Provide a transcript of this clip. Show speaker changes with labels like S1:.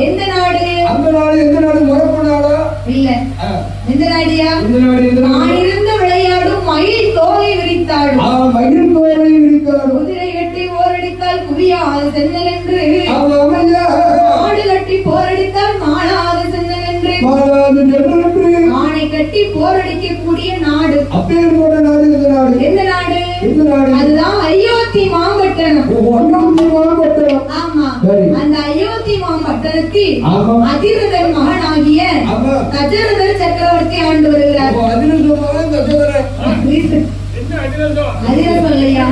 S1: எந்த நாடு?
S2: அந்த நாடு எந்த நாடு? நாடு
S1: ஆணிருந்து விளையாடும் மயில் தோகை விரித்தாடும்.
S2: ஆ, மயில் தோலை விரித்தாடும்.
S1: குதிரை கட்டி போரடித்தால் குவியாது சென்னல் என்று மாடு கட்டி போரடித்தால் மாளாது சென்னல் என்று
S2: மாறாது நெல்லென்று
S1: ஆணை கட்டி போரடிக்கக்கூடிய நாடு.
S2: எந்த நாடு?
S1: அதுதான் அயோத்தி மாம்பட்டணம்.
S2: மாவட்டம்
S1: ஆமா. அந்த அயோத்தி மாம்பட்டணத்தில் அதிரதன் மகனாகிய
S2: ஆமா.
S1: கஜரதன் சக்கரவர்த்தி ஆண்டு வருகிறார்.
S3: அதிரசம்
S1: இல்லையா?